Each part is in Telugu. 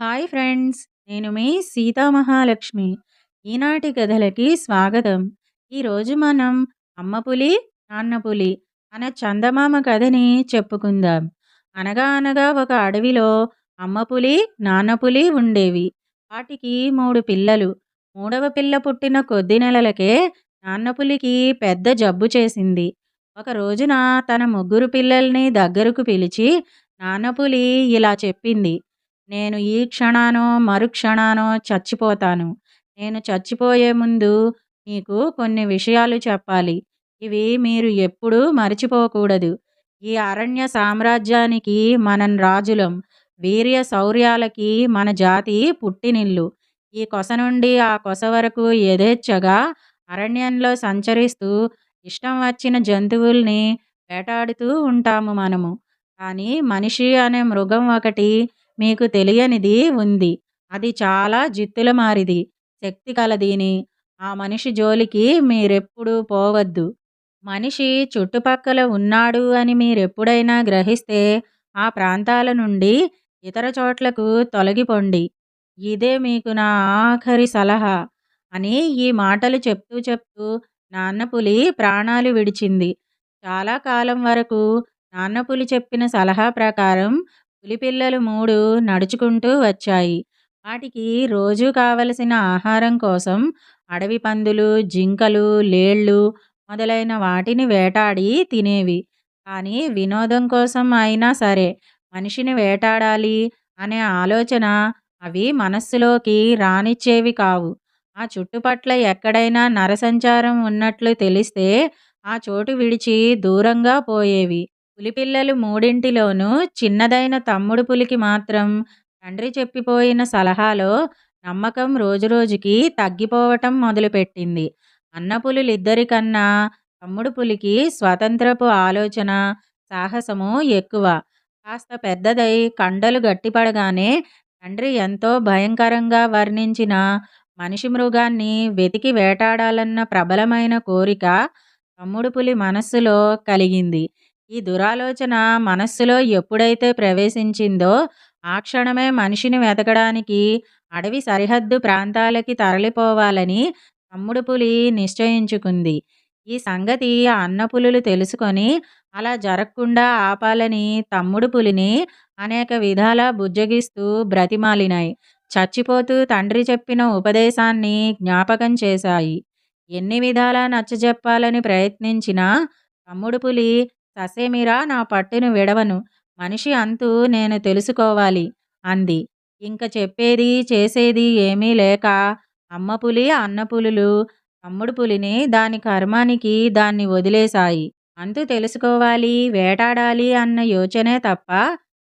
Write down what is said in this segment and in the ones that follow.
హాయ్ ఫ్రెండ్స్ నేను మీ సీతామహాలక్ష్మి ఈనాటి కథలకి స్వాగతం. ఈరోజు మనం అమ్మ పులి నాన్న పులి అనే చందమామ కథని చెప్పుకుందాం. అనగా అనగా ఒక అడవిలో అమ్మ పులి నాన్న పులి ఉండేవి. వాటికి మూడు పిల్లలు. మూడవ పిల్ల పుట్టిన కొద్ది నెలలకే నాన్న పులికి పెద్ద జబ్బు చేసింది. ఒక రోజున తన ముగ్గురు పిల్లల్ని దగ్గరకు పిలిచి నాన్నపులి ఇలా చెప్పింది. నేను ఈ క్షణానో మరుక్షణానో చచ్చిపోతాను. నేను చచ్చిపోయే ముందు మీకు కొన్ని విషయాలు చెప్పాలి. ఇవి మీరు ఎప్పుడూ మర్చిపోకూడదు. ఈ అరణ్య సామ్రాజ్యానికి మనం రాజులం. వీర్య శౌర్యాలకి మన జాతి పుట్టినిల్లు. ఈ కొస నుండి ఆ కొస వరకు యథేచ్ఛగా అరణ్యంలో సంచరిస్తూ ఇష్టం వచ్చిన జంతువుల్ని వేటాడుతూ ఉంటాము మనము. కానీ మనిషి అనే మృగం ఒకటి మీకు తెలియనిది ఉంది. అది చాలా జిత్తుల మారిది. శక్తి కలదీని. ఆ మనిషి జోలికి మీరెప్పుడు పోవద్దు. మనిషి చుట్టుపక్కల ఉన్నాడు అని మీరెప్పుడైనా గ్రహిస్తే ఆ ప్రాంతాల నుండి ఇతర చోట్లకు తొలగిపోండి. ఇదే మీకు నా ఆఖరి సలహా అని ఈ మాటలు చెప్తూ చెప్తూ నాన్నపులి ప్రాణాలు విడిచింది. చాలా కాలం వరకు నాన్నపులి చెప్పిన సలహా ప్రకారం పులిపిల్లలు మూడు నడుచుకుంటూ వచ్చాయి. వాటికి రోజు కావలసిన ఆహారం కోసం అడవి పందులు జింకలు లేళ్ళు మొదలైన వాటిని వేటాడి తినేవి. కానీ వినోదం కోసం అయినా సరే మనిషిని వేటాడాలి అనే ఆలోచన అవి మనస్సులోకి రానిచ్చేవి కావు. ఆ చుట్టుపట్ల ఎక్కడైనా నరసంచారం ఉన్నట్లు తెలిస్తే ఆ చోటు విడిచి దూరంగా పోయేవి. పులిపిల్లలు మూడింటిలోనూ చిన్నదైన తమ్ముడు పులికి మాత్రం తండ్రి చెప్పిపోయిన సలహాలో నమ్మకం రోజురోజుకి తగ్గిపోవటం మొదలుపెట్టింది. అన్నపులులిద్దరికన్నా తమ్ముడు పులికి స్వతంత్రపు ఆలోచన సాహసము ఎక్కువ. కాస్త పెద్దదై కండలు గట్టిపడగానే తండ్రి ఎంతో భయంకరంగా వర్ణించిన మనిషి మృగాన్ని వెతికి వేటాడాలన్న ప్రబలమైన కోరిక తమ్ముడు పులి మనస్సులో కలిగింది. ఈ దురాలోచన మనస్సులో ఎప్పుడైతే ప్రవేశించిందో ఆ క్షణమే మనిషిని వెతకడానికి అడవి సరిహద్దు ప్రాంతాలకి తరలిపోవాలని తమ్ముడు పులి నిశ్చయించుకుంది. ఈ సంగతి అన్నపులులు తెలుసుకొని అలా జరగకుండా ఆపాలని తమ్ముడు పులిని అనేక విధాల బుజ్జగిస్తూ బ్రతిమాలినాయి. చచ్చిపోతూ తండ్రి చెప్పిన ఉపదేశాన్ని జ్ఞాపకం చేశాయి. ఎన్ని విధాలా నచ్చజెప్పాలని ప్రయత్నించినా తమ్ముడు పులి ససేమిరా నా పట్టును విడవను. మనిషి అంతు నేను తెలుసుకోవాలి అంది. ఇంక చెప్పేది చేసేది ఏమీ లేక అమ్మ పులి తమ్ముడు పులిని దాని కర్మానికి దాన్ని వదిలేశాయి. అంతు తెలుసుకోవాలి వేటాడాలి అన్న యోచనే తప్ప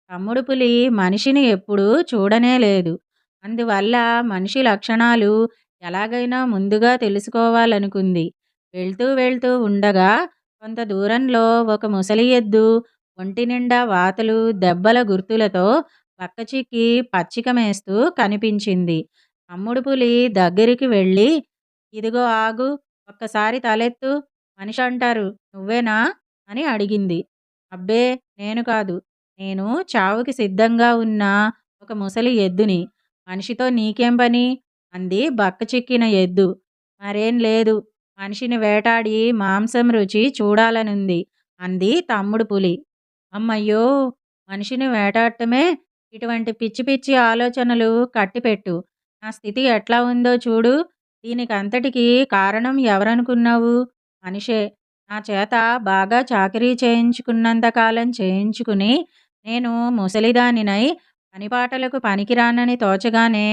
తమ్ముడు పులి మనిషిని ఎప్పుడూ చూడనే లేదు. అందువల్ల మనిషి లక్షణాలు ఎలాగైనా ముందుగా తెలుసుకోవాలనుకుంది. వెళ్తూ వెళ్తూ ఉండగా కొంత దూరంలో ఒక ముసలి ఎద్దు ఒంటి నిండా వాతలు దెబ్బల గుర్తులతో పక్కచిక్కి పచ్చిక మేస్తూ కనిపించింది. తమ్ముడు పులి దగ్గరికి వెళ్ళి ఇదిగో ఆగు ఒక్కసారి తలెత్తు మనిషి అంటారు నువ్వేనా? అని అడిగింది. అబ్బే నేను కాదు నేను చావుకి సిద్ధంగా ఉన్న ఒక ముసలి ఎద్దుని. మనిషితో నీకేం పని? అంది బక్క చిక్కిన ఎద్దు. మరేం లేదు మనిషిని వేటాడి మాంసం రుచి చూడాలనుంది అంది తమ్ముడు పులి. అమ్మయ్యో మనిషిని వేటాడటమే ఇటువంటి పిచ్చి పిచ్చి ఆలోచనలు కట్టిపెట్టు. నా స్థితి ఎట్లా ఉందో చూడు దీనికి అంతటికి కారణం ఎవరనుకున్నావు? మనిషే నా చేత బాగా చాకరీ చేయించుకున్నంతకాలం చేయించుకుని నేను ముసలిదానినై పనిపాటలకు పనికిరానని తోచగానే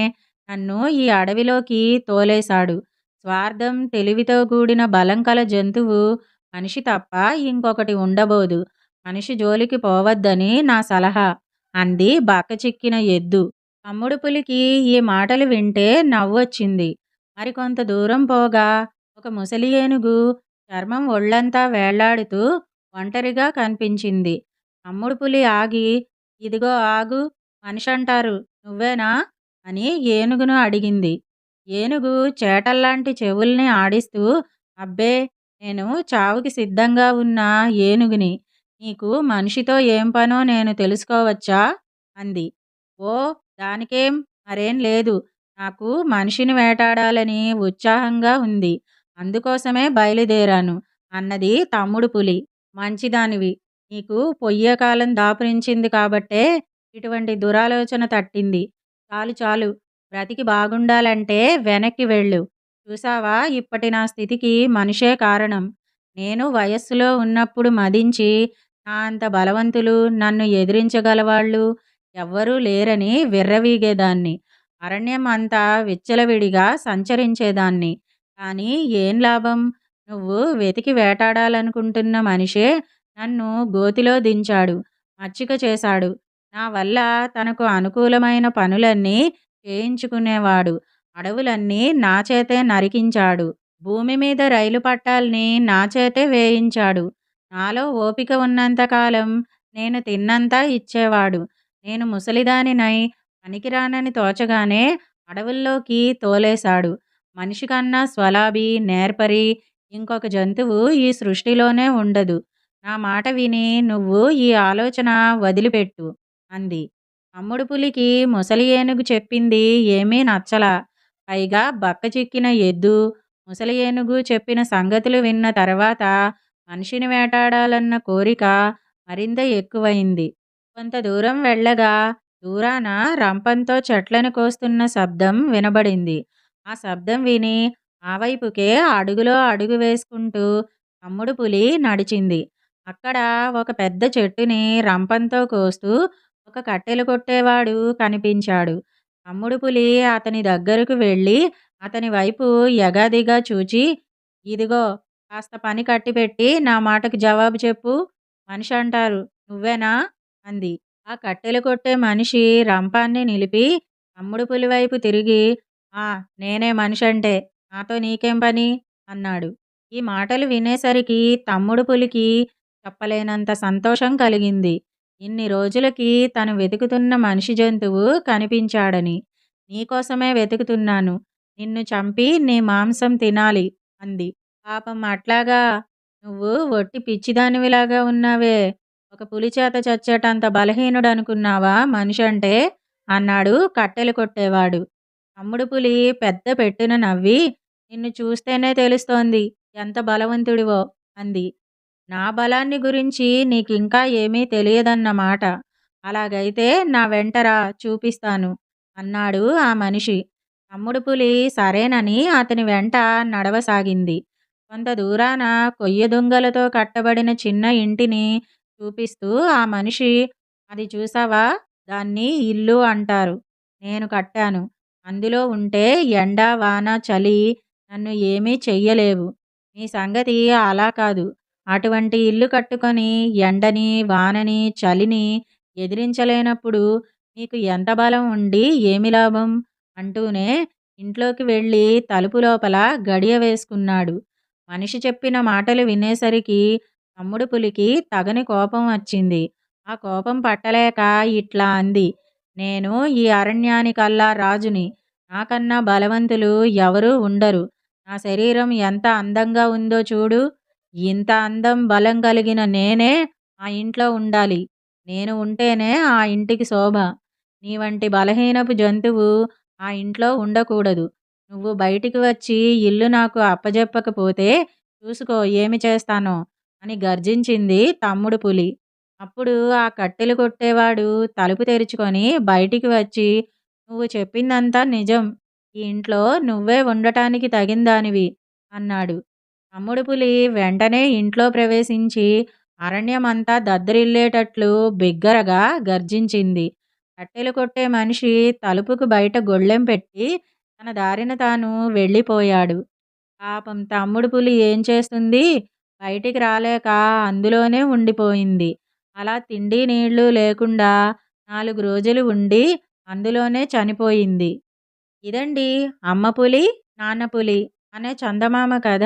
నన్ను ఈ అడవిలోకి తోలేశాడు. స్వార్థం తెలివితో కూడిన బలం కల జంతువు మనిషి తప్ప ఇంకొకటి ఉండబోదు. మనిషి జోలికి పోవద్దని నా సలహా అంది చిక్కిన ఎద్దు. తమ్ముడు పులికి ఈ మాటలు వింటే నవ్వొచ్చింది. మరికొంత దూరం పోగా ఒక ముసలి ఏనుగు చర్మం ఒళ్ళంతా వేళ్ళాడుతూ ఒంటరిగా కనిపించింది. తమ్ముడు పులి ఆగి ఇదిగో ఆగు మనిషి అంటారు నువ్వేనా? అని ఏనుగును అడిగింది. ఏనుగు చేటల్లాంటి చెవుల్ని ఆడిస్తూ అబ్బే నేను చావుకి సిద్ధంగా ఉన్న ఏనుగుని నీకు మనిషితో ఏం పనో నేను తెలుసుకోవచ్చా అంది ఓ దానికేం మరేం లేదు. నాకు మనిషిని వేటాడాలని ఉత్సాహంగా ఉంది. అందుకోసమే బయలుదేరాను అన్నది తమ్ముడు పులి. మంచిదానివి. నీకు పొయ్యే కాలం దాపురించింది కాబట్టే ఇటువంటి దురాలోచన తట్టింది. చాలు చాలు. బ్రతికి బాగుండాలంటే వెనక్కి వెళ్ళు. చూశావా ఇప్పటి నా స్థితికి మనిషే కారణం. నేను వయస్సులో ఉన్నప్పుడు మదించి నా అంత బలవంతులు, నన్ను ఎదిరించగలవాళ్ళు ఎవ్వరూ లేరని విర్రవీగేదాన్ని. అరణ్యం అంతా విచ్చలవిడిగా సంచరించేదాన్ని. కానీ ఏం లాభం? నువ్వు వెతికి వేటాడాలనుకుంటున్న మనిషే నన్ను గోతిలో దించాడు. మచ్చిక చేశాడు. నా వల్ల తనకు అనుకూలమైన పనులన్నీ చేయించుకునేవాడు. అడవులన్నీ నా చేతే నరికించాడు. భూమి మీద రైలు పట్టాల్ని నా చేతే వేయించాడు. నాలో ఓపిక ఉన్నంత కాలం నేను తిన్నంతా ఇచ్చేవాడు. నేను ముసలిదానినై పనికిరానని తోచగానే అడవుల్లోకి తోలేశాడు. మనిషికన్నా స్వలాభి, నేర్పరి ఇంకొక జంతువు ఈ సృష్టిలోనే ఉండదు. నా మాట విని నువ్వు ఈ ఆలోచన వదిలిపెట్టు అంది. తమ్ముడు పులికి ముసలి ఏనుగు చెప్పింది ఏమీ నచ్చల పైగా బక్కచిక్కిన ఎద్దు, ముసలి ఏనుగు చెప్పిన సంగతులు విన్న తర్వాత మనిషిని వేటాడాలన్న కోరిక మరింత ఎక్కువైంది కొంత దూరం వెళ్ళగా దూరాన రంపంతో చెట్లను కోస్తున్న శబ్దం వినబడింది. ఆ శబ్దం విని ఆ వైపుకే అడుగులో అడుగు వేసుకుంటూ తమ్ముడు పులి నడిచింది. అక్కడ ఒక పెద్ద చెట్టుని రంపంతో కోస్తూ ఒక కట్టెలు కొట్టేవాడు కనిపించాడు. తమ్ముడు పులి అతని దగ్గరకు వెళ్ళి అతని వైపు ఎగాదిగా చూచి ఇదిగో కాస్త పని కట్టిపెట్టి నా మాటకు జవాబు చెప్పు. మనిషి అంటారు నువ్వేనా? అంది. ఆ కట్టెలు కొట్టే మనిషి రంపాన్ని నిలిపి తమ్ముడు పులి వైపు తిరిగి ఆ నేనే మనిషంటే నాతో నీకేం పని? అన్నాడు. ఈ మాటలు వినేసరికి తమ్ముడు పులికి చెప్పలేనంత సంతోషం కలిగింది. ఇన్ని రోజులకి తను వెతుకుతున్న మనిషి జంతువు కనిపించాడని. నీకోసమే వెతుకుతున్నాను. నిన్ను చంపి నీ మాంసం తినాలి అంది. పాపం అట్లాగా? నువ్వు ఒట్టి పిచ్చిదానివిలాగా ఉన్నావే. ఒక పులిచేత చచ్చేటంత బలహీనుడు అనుకున్నావా మనిషి అంటే అన్నాడు కట్టెలు కొట్టేవాడు. తమ్ముడు పులి పెద్ద పెట్టున నవ్వి నిన్ను చూస్తేనే తెలుస్తోంది ఎంత బలవంతుడివో అంది. నా బలాన్ని గురించి నీకింకా ఏమీ తెలియదన్నమాట. అలాగైతే నా వెంటరా చూపిస్తాను అన్నాడు ఆ మనిషి. తమ్ముడు పులి సరేనని అతని వెంట నడవసాగింది. కొంత దూరాన కొయ్య దొంగలతో కట్టబడిన చిన్న ఇంటిని చూపిస్తూ ఆ మనిషి అది చూశావా? దాన్ని ఇల్లు అంటారు. నేను కట్టాను. అందులో ఉంటే ఎండ, వాన, చలి నన్ను ఏమీ చెయ్యలేవు. నీ సంగతి అలా కాదు. అటువంటి ఇల్లు కట్టుకొని ఎండని, వానని, చలిని ఎదిరించలేనప్పుడు మీకు ఎంత బలం ఉండి ఏమి లాభం? అంటూనే ఇంట్లోకి వెళ్ళి తలుపు లోపల గడియ వేసుకున్నాడు. మనిషి చెప్పిన మాటలు వినేసరికి తమ్ముడు పులికి తగని కోపం వచ్చింది. ఆ కోపం పట్టలేక ఇట్లా అంది. నేను ఈ అరణ్యానికల్లా రాజుని. నాకన్నా బలవంతులు ఎవరూ ఉండరు. నా శరీరం ఎంత అందంగా ఉందో చూడు. ఇంత అందం, బలం కలిగిన నేనే ఆ ఇంట్లో ఉండాలి. నేను ఉంటేనే ఆ ఇంటికి శోభ. నీ వంటి బలహీనపు జంతువు ఆ ఇంట్లో ఉండకూడదు. నువ్వు బయటికి వచ్చి ఇల్లు నాకు అప్పజెప్పకపోతే చూసుకో ఏమి చేస్తానో అని గర్జించింది తమ్ముడు పులి. అప్పుడు ఆ కట్టెలు కొట్టేవాడు తలుపు తెరుచుకొని బయటికి వచ్చి నువ్వు చెప్పిందంతా నిజం. ఈ ఇంట్లో నువ్వే ఉండటానికి తగిందానివి అన్నాడు. తమ్ముడు పులి వెంటనే ఇంట్లో ప్రవేశించి అరణ్యమంతా దద్దరిల్లేటట్లు బిగ్గరగా గర్జించింది. కట్టెలు కొట్టే మనిషి తలుపుకు బయట గొళ్ళెం పెట్టి తన దారిన తాను వెళ్ళిపోయాడు. పాపం తమ్ముడు పులి ఏం చేస్తుంది? బయటికి రాలేక అందులోనే ఉండిపోయింది. అలా తిండి నీళ్ళు లేకుండా నాలుగు రోజులు ఉండి అందులోనే చనిపోయింది. ఇదండి అమ్మ పులి, నాన్న పులి అనే చందమామ కథ.